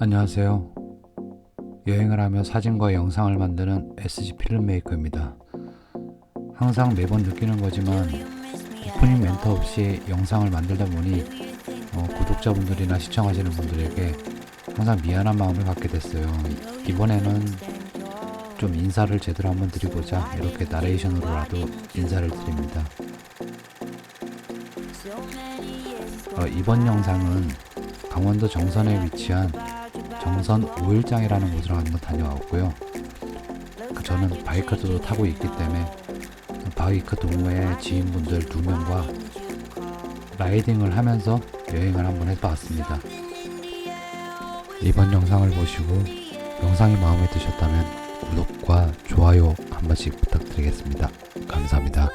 안녕하세요. 여행을 하며 사진과 영상을 만드는 SG 필름메이커입니다. 항상 매번 느끼는 거지만 오프닝 멘트 없이 영상을 만들다 보니 어, 구독자분들이나 시청하시는 분들에게 항상 미안한 마음을 갖게 됐어요. 이번에는 좀 인사를 제대로 한번 드리고자 이렇게 나레이션으로라도 인사를 드립니다. 어, 이번 영상은 강원도 정선에 위치한 정선 5일장이라는 곳을 한번 다녀왔고요. 그 저는 바이크도 타고 있기 때문에 바이크 동호회 지인분들 두 명과 라이딩을 하면서 여행을 한번 해봤습니다. 이번 영상을 보시고 영상이 마음에 드셨다면 구독과 좋아요 한 번씩 부탁드리겠습니다. 감사합니다.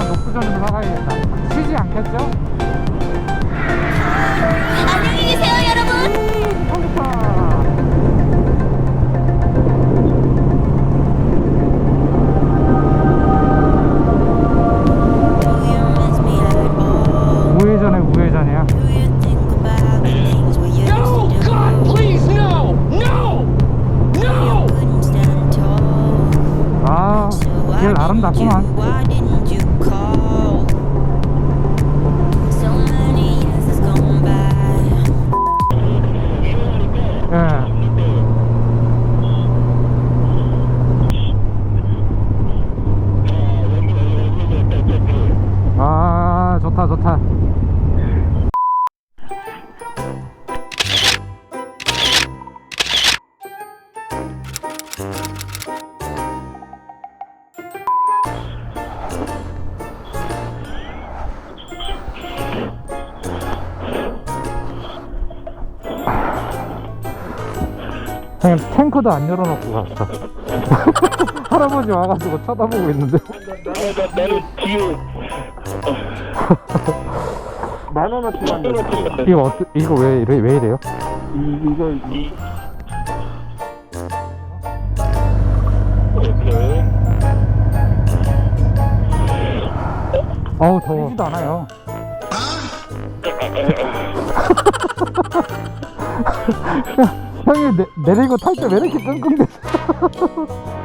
전병이랑 녹두전으로 살아야겠다. 쉬지 않겠죠? 안녕히 계세요, 여러분. 우회전에 우회전이야. 아, 길? 아름답구만. 좋다. 그냥 탱크도 안 열어놓고 갔어. 할아버지 와가지고 쳐다보고 있는데. 나, 나는 뒤에 만 원어치만 내. 이거 어떠, 이거 왜, 이래, 왜 이래요? 이거 이 오케이. 어우, 더워. 지도 않아요. 형이 내, 내리고 탈 때 왜 이렇게 끙끙대?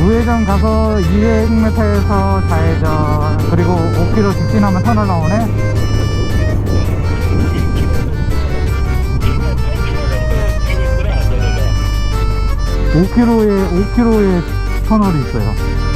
우회전 가서 200m에서 좌회전 그리고 5km 직진하면 터널 나오네 5km에 5km에 터널이 있어요